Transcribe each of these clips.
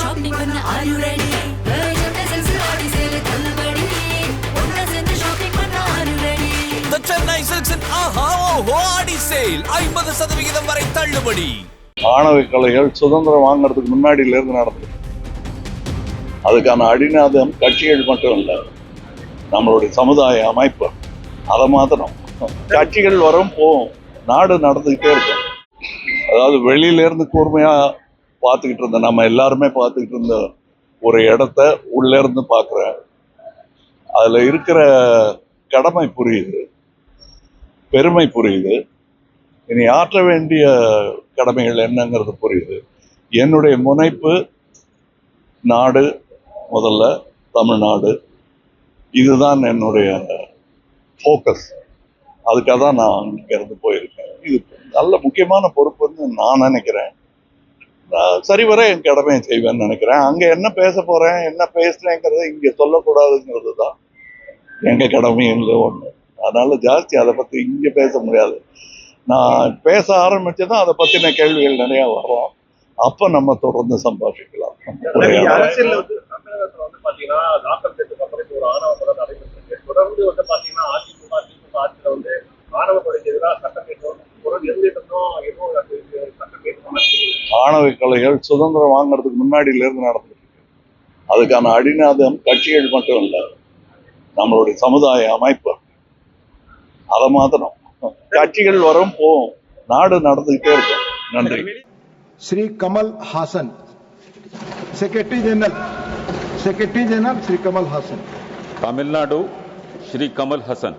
Shopping பண்ண are ready Chennai சில்க்ஸின் ஆஹா ஓஹோ ஆடி சேல் ஐம்பது சதவிகிதம் வரை தள்ளுபடி. ஆணவ சுதந்திரம் வாங்குறதுக்கு முன்னாடியில இருந்து நடந்தது. அதுக்கான அடிநாதம் கட்சிகள் மட்டும் இல்ல நம்மளுடைய சமுதாய அமைப்பு. அதை மாத்திரம் கட்சிகள் வரும் போகும் நாடு நடந்துகிட்டே இருக்கும். அதாவது வெளியிலேருந்து கூர்மையா பார்த்துக்கிட்டு இருந்த நம்ம எல்லாருமே பார்த்துக்கிட்டு இருந்த ஒரு இடத்த உள்ளேருந்து பார்க்குறேன். அதில் இருக்கிற கடமை புரியுது பெருமை புரியுது. இனி ஆற்ற வேண்டிய கடமைகள் என்னங்கிறது புரியுது. என்னுடைய முனைப்பு நாடு முதல்ல தமிழ்நாடு. இதுதான் என்னுடைய ஃபோக்கஸ் அதுக்காக தான் நான் இங்கேருந்து போயிருக்கேன். இது நல்ல முக்கியமான பொறுப்புன்னு நான் நினைக்கிறேன். நான் சரிவர என் கடமையை செய்வேன்னு நினைக்கிறேன். அங்கே என்ன பேச போகிறேன் என்ன பேசுகிறேங்கிறத இங்கே சொல்லக்கூடாதுங்கிறது தான் எங்கள் கடமையில் ஒன்று அதனால ஜாஸ்தி அதை பற்றி இங்கே பேச முடியாது. நான் பேச ஆரம்பிச்சதும் அதை பத்தின கேள்விகள் நிறைய வரும். அப்ப நம்ம தொடர்ந்து சம்பாஷிக்கலாம். அரசியல்ல வந்து தமிழகத்துல வந்து பாத்தீங்கன்னா நாற்பத்தி எட்டுக்கு அப்புறம் இப்ப ஒரு ஆணவ ஆணவ கலைகள் சுதந்திரம் வாங்குறதுக்கு முன்னாடியிலேருந்து நடந்துட்டு இருக்கு. அதுக்கான அடிநாதம் கட்சிகள் மட்டும் இல்லை நம்மளுடைய சமுதாய அமைப்பு. அதை மாத்திரம் கட்சிகள் வரும் போகும். நாடு நடந்துகிட்டே இருக்கும். நன்றி. Shri Kamal Haasan. Secretary general secretary general Shri Kamal Haasan. Tamil Nadu Shri Kamal Haasan.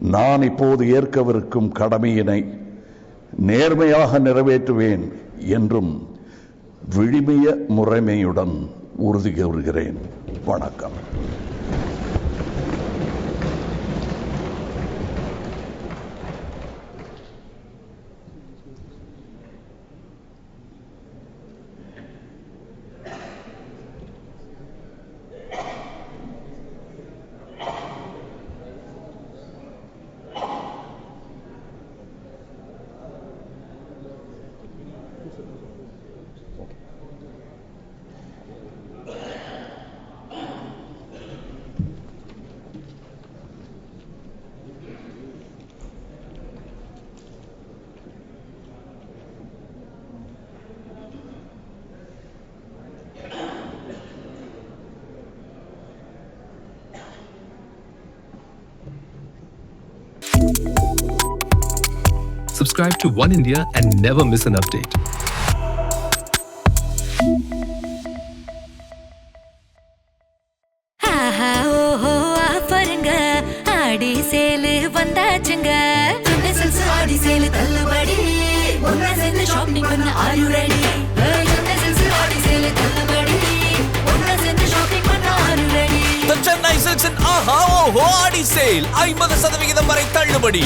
நான் இப்போது ஏற்கவிருக்கும் கடமையினை நேர்மையாக நிறைவேற்றுவேன் என்றும் விழிமிய முறைமையுடன் உறுதி கூறுகிறேன். வணக்கம். Subscribe to One India and never miss an update. ஆடி சேலு வந்தாச்சுங்க சென்னை சில்க்ஸ் ஆடி சேலு தள்ளுபடி ஒன்னா சேர்ந்து ஷாப்பிங் பண்ண are you ready Chennai silks Aadi sale தள்ளுபடி ஒன்னா சேர்ந்து ஷாப்பிங் பண்ண are you ready The Chennai சில்க்ஸின் ஆஹா ஓஹோ ஆடி சேல் ஐம்பது சதவிகிதம் வரை தள்ளுபடி.